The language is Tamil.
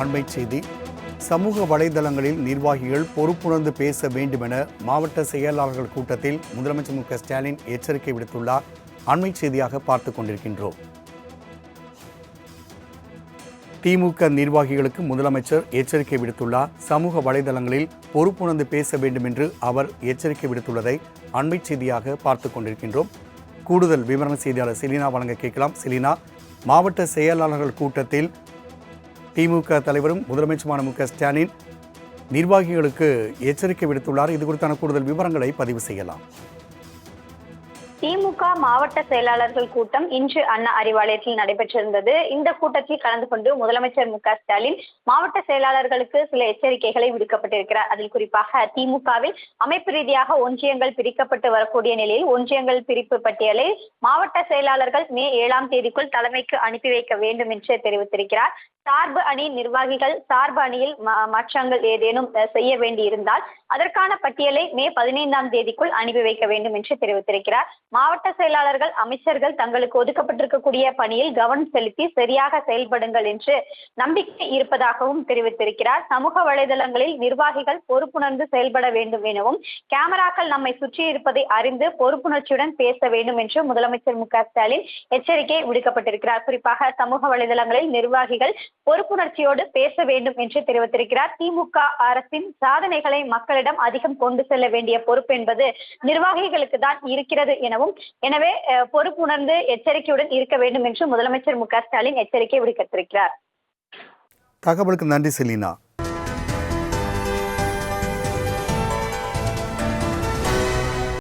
அண்மை செய்தி. சமூக வலைதளங்களில் நிர்வாகிகள் பொறுப்புணர்ந்து பேச வேண்டும் என மாவட்ட செயலாளர்கள் கூட்டத்தில் முதலமைச்சர் மு ஸ்டாலின் எச்சரிக்கை விடுத்துள்ளார். அண்மை செய்தியாக பார்த்து கொண்டிருக்கின்றோம். திமுக நிர்வாகிகளுக்கு முதலமைச்சர் எச்சரிக்கை விடுத்துள்ளார். சமூக வலைதளங்களில் பொறுப்புணர்ந்து பேச வேண்டும் என்று அவர் எச்சரிக்கை விடுத்துள்ளதை அண்மை செய்தியாக பார்த்து கொண்டிருக்கின்றோம். கூடுதல் விவரண செய்தியாளர் செலினா வழங்க கேட்கலாம். செலினா மாவட்ட செயலாளர்கள் கூட்டத்தில் திமுக தலைவரும் முதலமைச்சருமான மு க ஸ்டாலின் நிர்வாகிகளுக்கு எச்சரிக்கை விடுத்துள்ளார். இது குறித்தான கூடுதல் விவரங்களை பதிவு செய்யலாம். திமுக மாவட்ட செயலாளர்கள் கூட்டம் இன்று அண்ணா அறிவாலயத்தில் நடைபெற்றிருந்தது. இந்த கூட்டத்தில் கலந்து கொண்டு முதலமைச்சர் மு ஸ்டாலின் மாவட்ட செயலாளர்களுக்கு சில எச்சரிக்கைகளை விடுக்கப்பட்டிருக்கிறார். அதில் குறிப்பாக திமுகவில் அமைப்பு ரீதியாக ஒன்றியங்கள் பிரிக்கப்பட்டு வரக்கூடிய நிலையில் ஒன்றியங்கள் பிரிப்பு பட்டியலை மாவட்ட செயலாளர்கள் மே ஏழாம் தேதிக்குள் தலைமைக்கு அனுப்பி வைக்க வேண்டும் என்று தெரிவித்திருக்கிறார். சார்பு அணி நிர்வாகிகள் சார்பு அணியில் மாற்றங்கள் ஏதேனும் செய்ய வேண்டியிருந்தால் அதற்கான பட்டியலை மே பதினைந்தாம் தேதிக்குள் அனுப்பி வைக்க வேண்டும் என்று தெரிவித்திருக்கிறார். மாவட்ட செயலாளர்கள் அமைச்சர்கள் தங்களுக்கு ஒதுக்கப்பட்டிருக்கக்கூடிய பணியில் கவனம் செலுத்தி சரியாக செயல்படுங்கள் என்று நம்பிக்கை இருப்பதாகவும் தெரிவித்திருக்கிறார். சமூக வலைதளங்களில் நிர்வாகிகள் பொறுப்புணர்ந்து செயல்பட வேண்டும் எனவும் கேமராக்கள் நம்மை சுற்றி இருப்பதை அறிந்து பொறுப்புணர்ச்சியுடன் பேச வேண்டும் என்று முதலமைச்சர் மு ஸ்டாலின் எச்சரிக்கை விடுக்கப்பட்டிருக்கிறார். குறிப்பாக சமூக வலைதளங்களில் நிர்வாகிகள் பொறுப்புணர்ச்சியோடு பேச வேண்டும் என்று தெரிவித்திருக்கிறார். திமுக அரசின் சாதனைகளை மக்களிடம் அதிகம் கொண்டு செல்ல வேண்டிய பொறுப்பு என்பது நிர்வாகிகளுக்கு தான் இருக்கிறது என எனவும். எனவே பொறுப்புணர்ந்து எச்சரிக்கையுடன் இருக்க வேண்டும் என்று முதலமைச்சர் மு க ஸ்டாலின் எச்சரிக்கை விடுத்திருக்கிறார். தகவலுக்கு நன்றி செலினா.